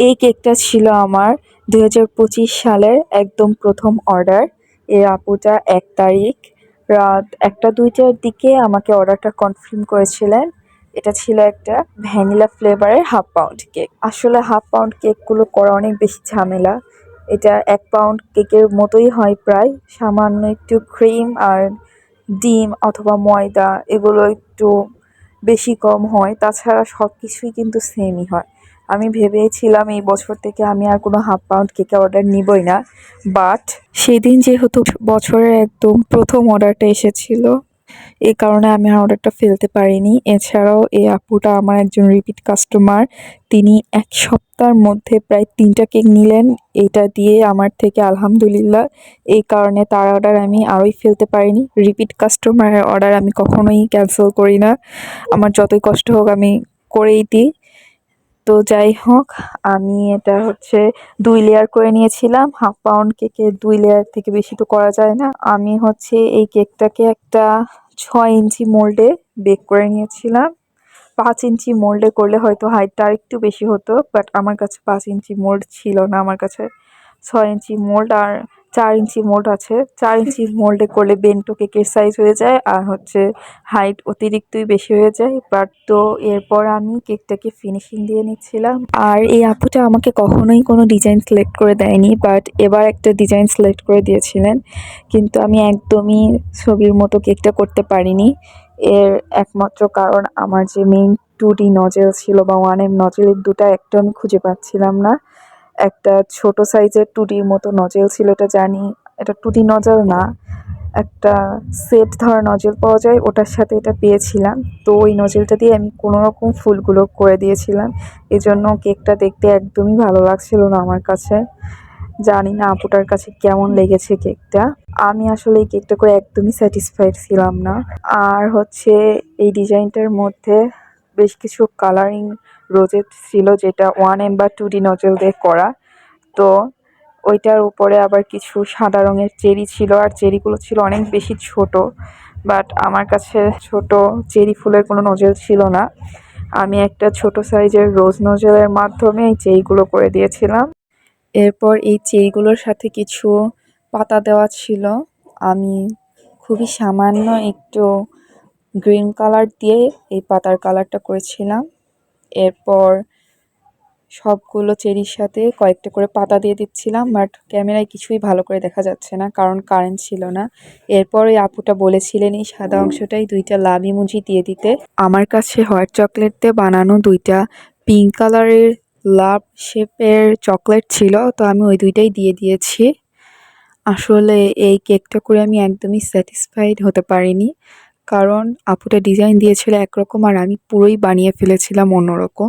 এই কেকটা ছিল আমার দুই হাজার পঁচিশ সালের একদম প্রথম অর্ডার। এই আপুটা এক তারিখ রাত একটা দুইটার দিকে আমাকে অর্ডারটা কনফার্ম করেছিলেন। এটা ছিল একটা ভ্যানিলা ফ্লেভারের হাফ পাউন্ড কেক। আসলে হাফ পাউন্ড কেকগুলো করা অনেক বেশি ঝামেলা। এটা এক পাউন্ড কেকের মতোই হয় প্রায়। সামান্য একটু ক্রিম আর ডিম অথবা ময়দা এগুলো একটু বেশি কম হয়। তাছাড়া সব কিছুই কিন্তু সেমই হয়। আমি ভেবেছিলাম এই বছর থেকে আমি আর কোনো হাফ পাউন্ড কেকের অর্ডার নিবই না, বাট সেদিন যেহেতু বছরের একদম প্রথম অর্ডারটা এসেছিল এই কারণে আমি আর অর্ডারটা ফেলতে পারিনি। এছাড়াও এই আপুটা আমার একজন রিপিট কাস্টমার তিনি এক সপ্তাহের মধ্যে প্রায় তিনটা কেক নিলেন, এটা দিয়ে আমার থেকে আলহামদুলিল্লাহ এই কারণে তার অর্ডার আমি আরোই ফেলতে পারিনি। রিপিট কাস্টমারের অর্ডার আমি কখনোই ক্যান্সেল করি না। আমার যতই কষ্ট হোক আমি করেই দিই। তো যাই হোক, আমি এটা হচ্ছে দুই লেয়ার করে নিয়েছিলাম। হাফ পাউন্ড কেকে দুই লেয়ার থেকে বেশি তো করা যায় না। আমি হচ্ছে এই কেকটাকে একটা ছয় ইঞ্চি মোল্ডে বেক করে নিয়েছিলাম। পাঁচ ইঞ্চি মোল্ডে করলে হয়তো হাইটটা আরেকটু বেশি হতো বাট আমার কাছে পাঁচ ইঞ্চি মোল্ড ছিল না। আমার কাছে ছয় ইঞ্চি মোল্ড আর চার ইঞ্চি মোল্ড আছে। চার ইঞ্চি মোল্ডে করলে বেন্টো কেকের সাইজ হয়ে যায় আর হচ্ছে হাইট অতিরিক্তই বেশি হয়ে যায়। বাট তো এরপর আমি কেকটাকে ফিনিশিং দিয়ে নিচ্ছিলাম। আর এই আপুটা আমাকে কখনোই কোনো ডিজাইন সিলেক্ট করে দেয়নি বাট এবার একটা ডিজাইন সিলেক্ট করে দিয়েছিলেন। কিন্তু আমি একদমই ছবির মতো কেকটা করতে পারিনি। এর একমাত্র কারণ আমার যে মেইন টু ডি নজেল ছিল বা ওয়ান এম নজেলের দুটো একটা আমি খুঁজে পাচ্ছিলাম না। একটা ছোট সাইজের টুডির মতো নজেল ছিল, এটা জানি। এটা টুডি নজেল না, একটা সেট ধরা নজেল পাওয়া যায়, ওটার সাথে এটা পেয়েছিলাম। তো ওই নজেলটা দিয়ে আমি কোনো রকম ফুলগুলো করে দিয়েছিলাম। এজন্য কেকটা দেখতে একদমই ভালো লাগছিল না আমার কাছে। জানি না আপুটার কাছে কেমন লেগেছে কেকটা। আমি আসলে এই কেকটা করে একদমই স্যাটিসফাইড ছিলাম না। আর হচ্ছে এই ডিজাইনটার মধ্যে বেশ কিছু কালারিং রোজেট ছিল যেটা ওয়ান এম বা টু ডি নজেল দিয়ে করা। তো ওইটার উপরে আবার কিছু সাদা রঙের চেরি ছিল, আর চেরিগুলো ছিল অনেক বেশি ছোট বাট আমার কাছে ছোট চেরি ফুলের কোনো নজেল ছিল না। আমি একটা ছোট সাইজের রোজ নজেলের মাধ্যমে এই চেরিগুলো করে দিয়েছিলাম। এরপর এই চেরিগুলোর সাথে কিছু পাতা দেওয়া ছিল। আমি খুবই সামান্য একটু গ্রিন কালার দিয়ে এই পাতার কালারটা করেছিলাম। এরপর সবগুলো চেরির সাথে কয়েকটা করে পাতা দিয়ে দিচ্ছিলাম, বাট ক্যামেরায় কিছুই ভালো করে দেখা যাচ্ছে না, কারণ কারেন্ট ছিল না। এরপর ওই আপুটা বলেছিলেন, এই সাদা অংশটাই দুইটা লাভ ইমোজি দিয়ে দিতে। আমার কাছে হোয়াইট চকলেট বানানো দুইটা পিঙ্ক কালারের লাভ শেপের চকলেট ছিল, তো আমি ওই দুইটাই দিয়ে দিয়েছি। আসলে এই কেকটা করে আমি একদমই স্যাটিসফাইড হতে পারিনি। কারণ আপুটা ডিজাইন দিয়েছিল একরকম আর আমি পুরোই বানিয়ে ফেলেছিলাম অন্যরকম।